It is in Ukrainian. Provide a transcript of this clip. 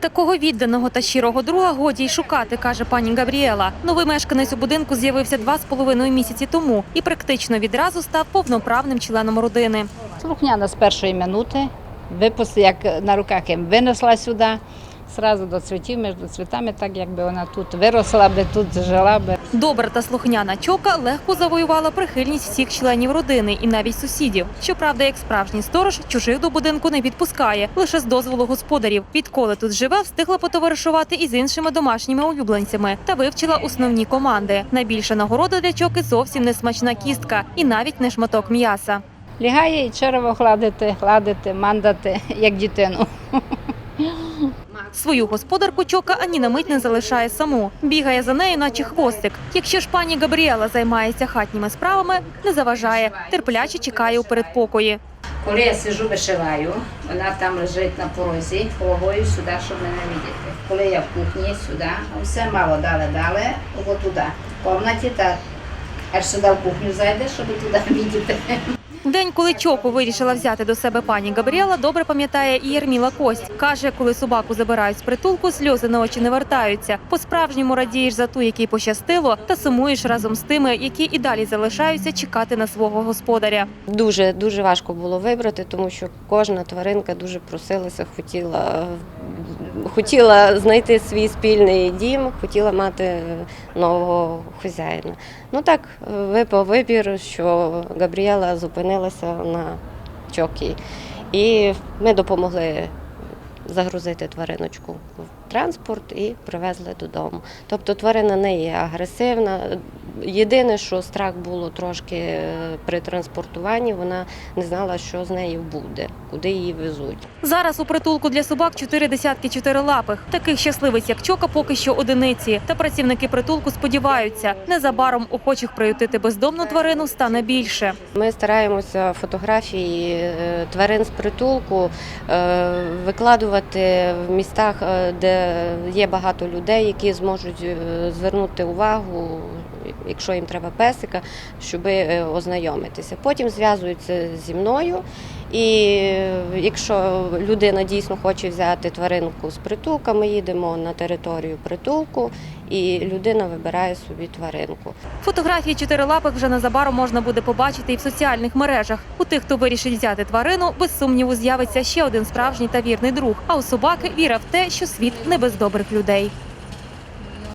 Такого відданого та щирого друга годі й шукати, каже пані Габріела. Новий мешканець у будинку з'явився два з половиною місяці тому і практично відразу став повноправним членом родини. Слухняна з першої минути. Випуск, як на руках їм винесла сюди, зразу до цвітів, між цвітами, так якби вона тут виросла би, тут жила би. Добра та слухняна чока легко завоювала прихильність всіх членів родини і навіть сусідів. Щоправда, як справжній сторож, чужих до будинку не відпускає лише з дозволу господарів. Відколи тут живе, встигла потоваришувати із іншими домашніми улюбленцями та вивчила основні команди. Найбільша нагорода для чоки зовсім не смачна кістка і навіть не шматок м'яса. Лягає і черево гладити, гладити, мандати, як дитину. Свою господарку чока ані на мить не залишає саму. Бігає за нею, наче хвостик. Якщо ж пані Габріела займається хатніми справами, не заважає, терпляче чекає у передпокої. Коли я сижу, вишиваю, вона там лежить на порозі, головою сюди, щоб мене видіти. Коли я в кухні, сюди, все мало дали, дали, або туди. В кімнаті так. Аж сюди в кухню зайде, щоб туди видіти. День, коли чоку вирішила взяти до себе пані Габріела, добре пам'ятає і Єрміла Кость. Каже, коли собаку забирають з притулку, сльози на очі не вертаються. По-справжньому радієш за ту, якій пощастило, та сумуєш разом з тими, які і далі залишаються чекати на свого господаря. Дуже дуже важко було вибрати, тому що кожна тваринка дуже просилася, хотіла, хотіла знайти свій спільний дім, хотіла мати нового хазяїна. Ну так випав вибір, що Габріела зупинилася на чокі. І ми допомогли загрузити твариночку в транспорт і привезли додому. Тобто тварина не є агресивна. Єдине, що страх було трошки е, при транспортуванні, вона не знала, що з нею буде, куди її везуть. Зараз у притулку для собак чотири десятки чотирилапих. Таких щасливиць, як чока, поки що одиниці. Та працівники притулку сподіваються, незабаром охочих приютити бездомну тварину стане більше. Ми стараємося фотографії е, тварин з притулку е, викладувати в містах, де є багато людей, які зможуть звернути увагу, якщо їм треба песика, щоб е, ознайомитися. Потім зв'язуються зі мною. І е, якщо людина дійсно хоче взяти тваринку з притулка, ми їдемо на територію притулку, і людина вибирає собі тваринку. Фотографії чотирилапих вже незабаром можна буде побачити і в соціальних мережах. У тих, хто вирішить взяти тварину, без сумніву з'явиться ще один справжній та вірний друг. А у собаки віра в те, що світ не без добрих людей.